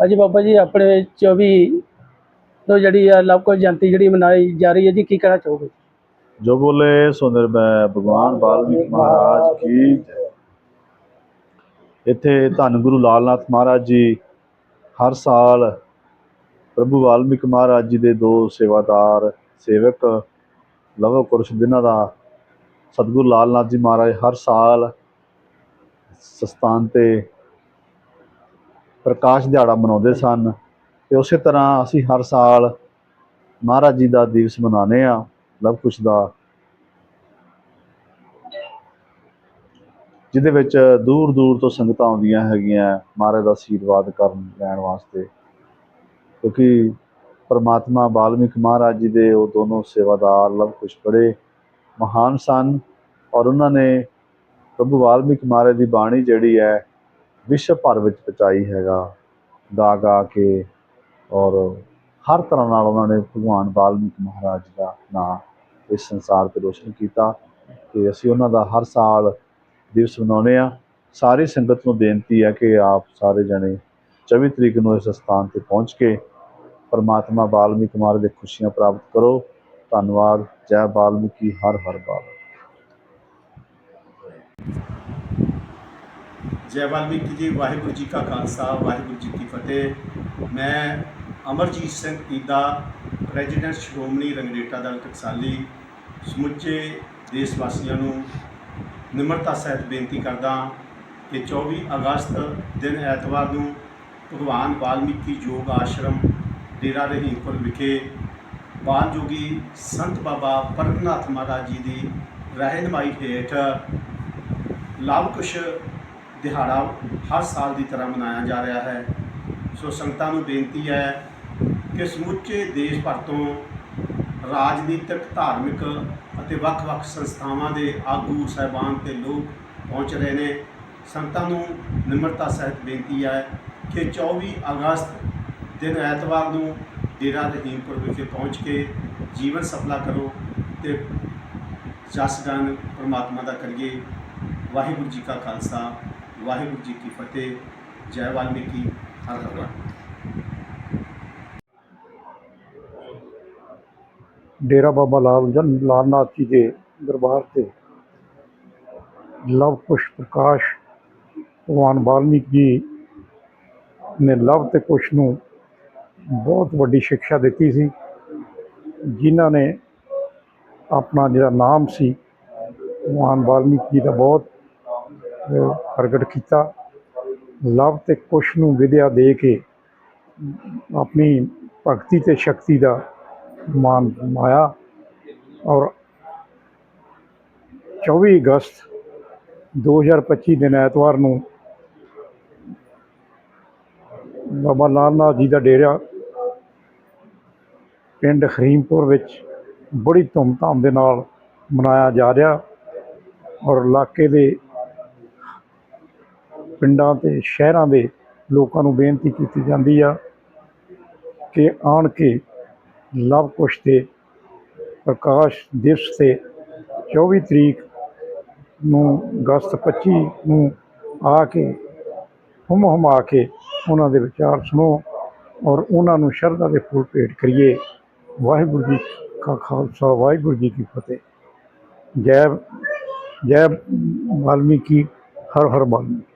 ਹਾਂਜੀ ਬਾਬਾ ਜੀ ਆਪਣੇ 24 ਤੋਂ ਜਿਹੜੀ ਆ ਲਵਕੁਸ਼ ਜਯੰਤੀ ਜਿਹੜੀ ਮਨਾਈ ਜਾ ਰਹੀ ਹੈ ਜੀ ਕੀ ਕਹਿਣਾ ਚਾਹੋਗੇ जो बोले सो निर्भय ਭਗਵਾਨ ਵਾਲਮੀਕ ਮਹਾਰਾਜ ਕੀ ਜੈ। ਇੱਥੇ ਧੰਨ ਗੁਰੂ ਲਾਲਨਾਥ ਮਹਾਰਾਜ ਜੀ ਹਰ ਸਾਲ ਪ੍ਰਭੂ ਵਾਲਮੀਕ ਮਹਾਰਾਜ ਜੀ ਦੇ ਦੋ ਸੇਵਾਦਾਰ ਸੇਵਕ ਲਵ ਪੁਰਸ਼ ਜਿਨ੍ਹਾਂ ਦਾ ਸਤਿਗੁਰੂ ਲਾਲਨਾਥ ਜੀ ਮਹਾਰਾਜ ਹਰ ਸਾਲ ਸਸਤਾਨ ਤੇ ਪ੍ਰਕਾਸ਼ ਦਿਹਾੜਾ ਮਨਾਉਂਦੇ ਸਨ। ਤੇ ਉਸੇ ਤਰ੍ਹਾਂ ਅਸੀਂ ਹਰ ਸਾਲ ਮਹਾਰਾਜ ਜੀ ਦਾ ਦਿਵਸ ਮਨਾਉਂਦੇ ਆ ਲਵ ਕੁਸ਼ ਦਾ। ਜਿਹਦੇ ਵਿੱਚ ਦੂਰ ਦੂਰ ਤੋਂ ਸੰਗਤਾਂ ਆਉਂਦੀਆਂ ਹੈਗੀਆਂ ਮਹਾਰਾਜ ਦਾ ਆਸ਼ੀਰਵਾਦ ਕਰਨ ਲੈਣ ਵਾਸਤੇ। ਕਿਉਂਕਿ ਪਰਮਾਤਮਾ ਵਾਲਮੀਕ ਮਹਾਰਾਜ ਜੀ ਦੇ ਉਹ ਦੋਨੋਂ ਸੇਵਾਦਾਰ ਲਵ ਕੁਸ਼ ਬੜੇ ਮਹਾਨ ਸਨ। ਔਰ ਉਹਨਾਂ ਨੇ ਪ੍ਰਭੂ ਵਾਲਮੀਕ ਮਹਾਰਾਜ ਦੀ ਬਾਣੀ ਜਿਹੜੀ ਹੈ ਵਿਸ਼ਵ ਭਰ ਵਿੱਚ ਪਹੁੰਚਾਈ ਹੈਗਾ, ਗਾ ਗਾ ਕੇ ਔਰ ਹਰ ਤਰ੍ਹਾਂ ਨਾਲ ਉਹਨਾਂ ਨੇ ਭਗਵਾਨ ਵਾਲਮੀਕ ਮਹਾਰਾਜ ਦਾ ਨਾਮ ਇਸ ਸੰਸਾਰ ਤੇ ਰੋਸ਼ਨ ਕੀਤਾ ਤੇ ਅਸੀਂ ਉਹਨਾਂ ਦਾ ਹਰ ਸਾਲ ਦਿਵਸ ਮਨਾਉਂਦੇ ਆ ਸਾਰੀ ਸੰਗਤ ਨੂੰ ਬੇਨਤੀ ਹੈ ਕਿ ਆਪ ਸਾਰੇ ਜਣੇ 24 ਤਰੀਕ ਨੂੰ ਇਸ ਸਥਾਨ ਤੇ ਪਹੁੰਚ ਕੇ ਪਰਮਾਤਮਾ ਵਾਲਮੀਕ ਮਹਾਰਾਜ ਦੀ ਖੁਸ਼ੀਆਂ ਪ੍ਰਾਪਤ ਕਰੋ। ਧੰਨਵਾਦ। ਜੈ ਵਾਲਮੀਕੀ। ਹਰ ਹਰ ਬਾਲ ਜੈ ਵਾਲਮੀਕੀ ਜੀ, ਵਾਹਿਗੁਰੂ ਜੀ ਕਾ ਖਾਲਸਾ, ਵਾਹਿਗੁਰੂ ਜੀ ਕੀ ਫਤਿਹ। ਮੈਂ ਅਮਰਜੀਤ ਸਿੰਘ ਈਦਾ ਪ੍ਰੈਜ਼ੀਡੈਂਟ ਸ਼੍ਰੋਮਣੀ ਰੰਗਰੇਟਾ ਦਲ ਟਕਸਾਲੀ, ਸਮੁੱਚੇ ਦੇਸ਼ ਵਾਸੀਆਂ ਨੂੰ ਨਿਮਰਤਾ ਸਹਿਤ ਬੇਨਤੀ ਕਰਦਾ ਕਿ 24 ਅਗਸਤ ਦਿਨ ਐਤਵਾਰ ਨੂੰ ਭਗਵਾਨ ਵਾਲਮੀਕੀ ਯੋਗ ਆਸ਼ਰਮ, ਡੇਰਾ ਰਹੀਮਪੁਰ ਵਿਖੇ ਬਾਲ ਜੋਗੀ ਸੰਤ ਬਾਬਾ ਪਰਮਨਾਥ ਮਹਾਰਾਜ ਜੀ ਦੀ ਰਹਿਨਮਾਈ ਹੇਠ ਲਵਕੁਸ਼ ਦਿਹਾੜਾ ਹਰ ਸਾਲ ਦੀ ਤਰ੍ਹਾਂ ਮਨਾਇਆ ਜਾ ਰਿਹਾ ਹੈ। ਸੋ ਸੰਗਤਾਂ ਨੂੰ ਬੇਨਤੀ ਹੈ ਕਿ ਸਮੁੱਚੇ ਦੇਸ਼ ਭਰ ਤੋਂ ਰਾਜਨੀਤਿਕ, ਧਾਰਮਿਕ ਅਤੇ ਵੱਖ-ਵੱਖ ਸੰਸਥਾਵਾਂ ਦੇ ਆਗੂ, ਸਹਿਬਾਨ ਤੇ ਲੋਕ ਪਹੁੰਚ ਰਹੇ ਨੇ। ਸੰਗਤਾਂ ਨੂੰ ਨਿਮਰਤਾ ਸਹਿਤ ਬੇਨਤੀ ਹੈ ਕਿ 24 ਅਗਸਤ ਦਿਨ ਐਤਵਾਰ ਨੂੰ ਡੇਰਾ ਰਹੀਮਪੁਰ ਵਿਖੇ ਪਹੁੰਚ ਕੇ ਜੀਵਨ ਸਫਲਾ ਕਰੋ ਤੇ ਜਸ ਗਾਨ ਪ੍ਰਮਾਤਮਾ ਦਾ ਕਰੀਏ। ਵਾਹਿਗੁਰੂ ਜੀ ਕਾ ਖਾਲਸਾ। ਵਾਹਿਗੁਰੂ ਜੀ ਕੀ ਫਤਿਹ, ਜੈ ਵਾਲਮੀਕੀ, ਹਰ ਹਰ ਡੇਰਾ ਬਾਬਾ ਲਾਲ ਜਨ, ਲਾਲਨਾਥ ਜੀ ਦੇ ਦਰਬਾਰ ਤੇ ਲਵ ਕੁਸ਼ ਪ੍ਰਕਾਸ਼, ਭਗਵਾਨ ਵਾਲਮੀਕ ਜੀ ਨੇ ਲਵ ਤੇ ਕੁਸ਼ ਨੂੰ ਬਹੁਤ ਵੱਡੀ ਸਿੱਖਿਆ ਦਿੱਤੀ ਸੀ, ਜਿਨ੍ਹਾਂ ਨੇ ਆਪਣਾ ਜਿਹੜਾ ਨਾਮ ਸੀ, ਭਗਵਾਨ ਵਾਲਮੀਕ ਜੀ ਦਾ ਬਹੁਤ ਪ੍ਰਗਟ ਕੀਤਾ। ਲਵ ਤੇ ਕੁਸ਼ ਨੂੰ ਵਿਦਿਆ ਦੇ ਕੇ ਆਪਣੀ ਭਗਤੀ ਤੇ ਸ਼ਕਤੀ ਦਾ ਮਾਨ ਮਾਇਆ ਔਰ 24 ਅਗਸਤ 2025 ਦਿਨ ਐਤਵਾਰ ਨੂੰ ਬਾਬਾ ਲਾਲ ਜੀ ਦਾ ਡੇਰਾ ਪਿੰਡ ਖਰੀਮਪੁਰ ਵਿੱਚ ਬੜੀ ਧੂਮਧਾਮ ਦੇ ਨਾਲ ਮਨਾਇਆ ਜਾ ਰਿਹਾ ਔਰ ਇਲਾਕੇ ਦੇ ਪਿੰਡਾਂ ਤੇ ਸ਼ਹਿਰਾਂ ਦੇ ਲੋਕਾਂ ਨੂੰ ਬੇਨਤੀ ਕੀਤੀ ਜਾਂਦੀ ਆ ਕਿ ਆਣ ਕੇ ਲਵ ਕੁਸ਼ ਪ੍ਰਕਾਸ਼ ਦਿਵਸ ਤੇ 24 ਤਰੀਕ ਨੂੰ ਅਗਸਤ 25 ਨੂੰ ਆ ਕੇ ਹੁਮ ਹੁਮਾ ਕੇ ਉਹਨਾਂ ਦੇ ਵਿਚਾਰ ਸੁਣੋ ਔਰ ਉਹਨਾਂ ਨੂੰ ਸ਼ਰਧਾ ਦੇ ਫੁੱਲ ਭੇਟ ਕਰੀਏ। ਵਾਹਿਗੁਰੂ ਜੀ ਕਾ ਖਾਲਸਾ, ਵਾਹਿਗੁਰੂ ਜੀ ਕੀ ਫਤਿਹ। ਜੈ ਜੈ ਵਾਲਮੀਕੀ, ਹਰ ਹਰ ਵਾਲਮੀਕੀ।